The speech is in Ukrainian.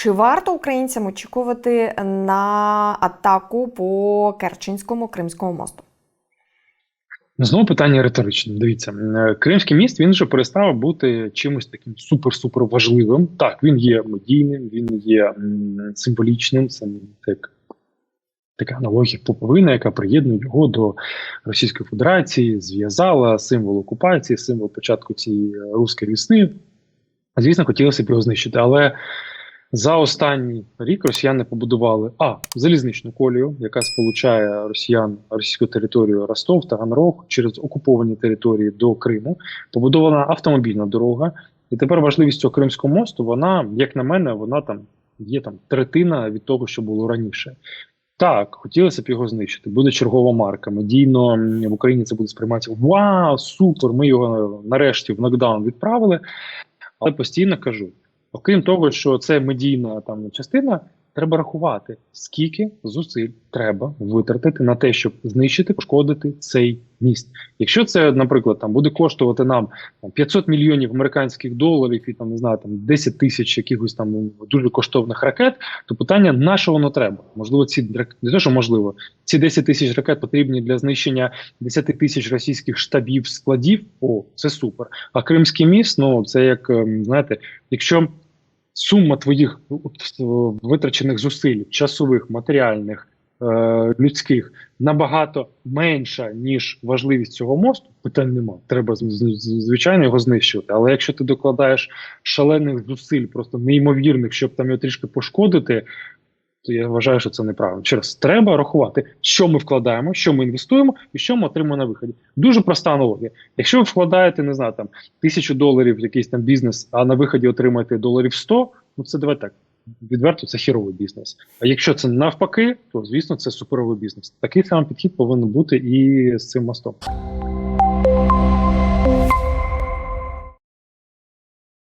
Чи варто українцям очікувати на атаку по Керченському Кримському мосту? Знову питання риторичне. Дивіться, е, Кримський міст він вже перестав бути чимось таким супер-супер важливим. Так, він є медійним, він є символічним. Це так, така аналогія поповина, яка приєднує його до Російської Федерації, зв'язала символ окупації, символ початку цієї е, руської вісни. Звісно, хотілося б його знищити, але за останній рік росіяни побудували а залізничну колію, яка сполучає росіян російську територію Ростов Таганрог через окуповані території до Криму. Побудована автомобільна дорога. І тепер важливість цього Кримського мосту, вона, як на мене, вона там є там третина від того, що було раніше. Так, хотілося б його знищити. Буде чергова марка. Медійно в Україні це буде сприйматися Вау, супер! Ми його нарешті в нокдаун відправили. Але постійно кажу: окрім того, що це медійна там частина, треба рахувати, скільки зусиль треба витратити на те, щоб знищити, пошкодити цей міст. Якщо це, наприклад, там буде коштувати нам там, 500 мільйонів американських доларів і там не знаю, там 10 тисяч якихось там дуже коштовних ракет, то питання на що воно треба? Можливо, ці не те, що можливо, ці 10 тисяч ракет потрібні для знищення 10 тисяч російських штабів складів. О, це супер. А Кримський міст, ну це як ем, знаєте, якщо сума твоїх е, витрачених зусиль, часових, матеріальних, е, людських набагато менша, ніж важливість цього мосту, питань нема. Треба звичайно його знищувати. Але якщо ти докладаєш шалених зусиль, просто неймовірних, щоб там його трішки пошкодити. То я вважаю, що це неправильно. Через треба рахувати, що ми вкладаємо, що ми інвестуємо і що ми отримуємо на виході. Дуже проста аналогія. Якщо ви вкладаєте, не знаю, там тисячу доларів в якийсь там бізнес, а на виході отримаєте доларів 100, ну це давай так. Відверто це хіровий бізнес. А якщо це навпаки, то звісно це суперовий бізнес. Такий самий підхід повинен бути і з цим мостом.